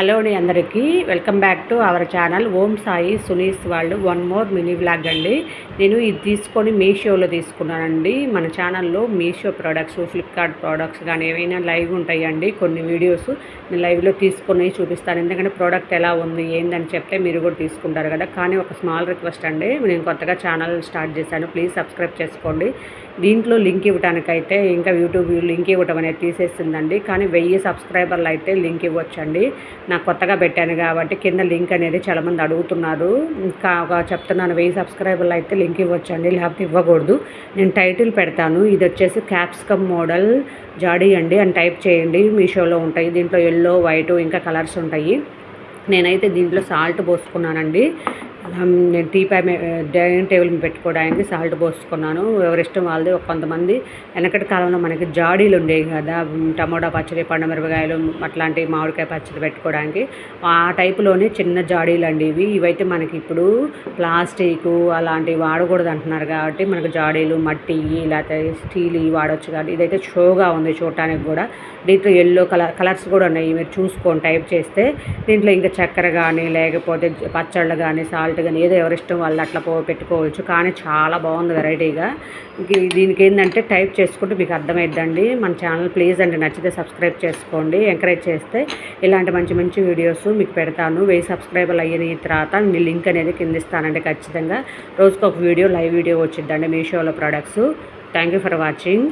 Hello అండి అందరికీ. Welcome back to our channel. Om Sai Sunis వాళ్ళు. వన్ మోర్ మినీ వ్లాగ్ అండి. నేను ఇది తీసుకొని మీషోలో తీసుకున్నానండి. మన ఛానల్లో మీషో ప్రోడక్ట్స్ ఫ్లిప్కార్ట్ ప్రోడక్ట్స్ కానీ ఏవైనా లైవ్ ఉంటాయండి. కొన్ని వీడియోస్ నేను లైవ్లో తీసుకొని చూపిస్తాను. ఎందుకంటే ప్రోడక్ట్ ఎలా ఉంది ఏందని చెప్తే మీరు కూడా తీసుకుంటారు కదా. కానీ ఒక స్మాల్ రిక్వెస్ట్ అండి. నేను కొత్తగా ఛానల్ స్టార్ట్ చేశాను. ప్లీజ్ సబ్స్క్రైబ్ చేసుకోండి. దీంట్లో లింక్ ఇవ్వడానికైతే ఇంకా యూట్యూబ్ లింక్ ఇవ్వడం అనేది తీసేస్తుందండి కానీ వెయ్యి సబ్స్క్రైబర్లు అయితే లింక్ ఇవ్వచ్చండి. నాకు కొత్తగా పెట్టాను కాబట్టి కింద లింక్ అనేది చాలామంది అడుగుతున్నారు. ఇంకా ఒక చెప్తున్నాను వెయ్యి సబ్స్క్రైబర్లు అయితే లింక్ ఇవ్వచ్చండి లేకపోతే ఇవ్వకూడదు. నేను టైటిల్ పెడతాను. ఇది వచ్చేసి క్యాప్సికమ్ మోడల్ జాడీ అండి. అని టైప్ చేయండి. మీషోలో ఉంటాయి. దీంట్లో ఎల్లో వైట్ ఇంకా కలర్స్ ఉంటాయి. నేనైతే దీంట్లో సాల్ట్ పోసుకున్నానండి. నేను టీ పై డైనింగ్ టేబుల్ పెట్టుకోవడానికి సాల్ట్ పోసుకున్నాను. ఎవరిష్టం వాళ్ళది కొంతమంది. వెనకటి కాలంలో మనకి జాడీలు ఉండేవి కదా టమోటా పచ్చడి పండుమిరపకాయలు అట్లాంటి మామిడికాయ పచ్చడి పెట్టుకోవడానికి. ఆ టైపులోనే చిన్న జాడీలు అండి ఇవి ఇవైతే మనకి ఇప్పుడు ప్లాస్టిక్ అలాంటివి వాడకూడదు అంటున్నారు కాబట్టి మనకు జాడీలు మట్టి లేకపోతే స్టీల్ ఇవి వాడచ్చు కాబట్టి ఇదైతే షోగా ఉంది చూడటానికి కూడా. దీంట్లో ఎల్లో కలర్ కలర్స్ కూడా ఉన్నాయి. మీరు చూసుకోండి టైప్ చేస్తే. దీంట్లో ఇంకా చక్కెర కానీ లేకపోతే పచ్చళ్ళు కానీ సాల్ట్ కానీ ఏదో ఎవరిష్టం వాళ్ళు అట్లా పో పెట్టుకోవచ్చు. కానీ చాలా బాగుంది వెరైటీగా. దీనికి ఏంటంటే టైప్ చేసుకుంటే మీకు అర్థమైద్దండి. మన ఛానల్ ప్లీజ్ అండి నచ్చితే సబ్స్క్రైబ్ చేసుకోండి. ఎంకరేజ్ చేస్తే ఇలాంటి మంచి మంచి వీడియోస్ మీకు పెడతాను. వెయ్యి సబ్స్క్రైబర్లు అయిన తర్వాత మీ లింక్ అనేది కింద ఇస్తానండి ఖచ్చితంగా. రోజుకు ఒక వీడియో లైవ్ వీడియో వచ్చిద్దండి మీషోలో products. Thank you for watching.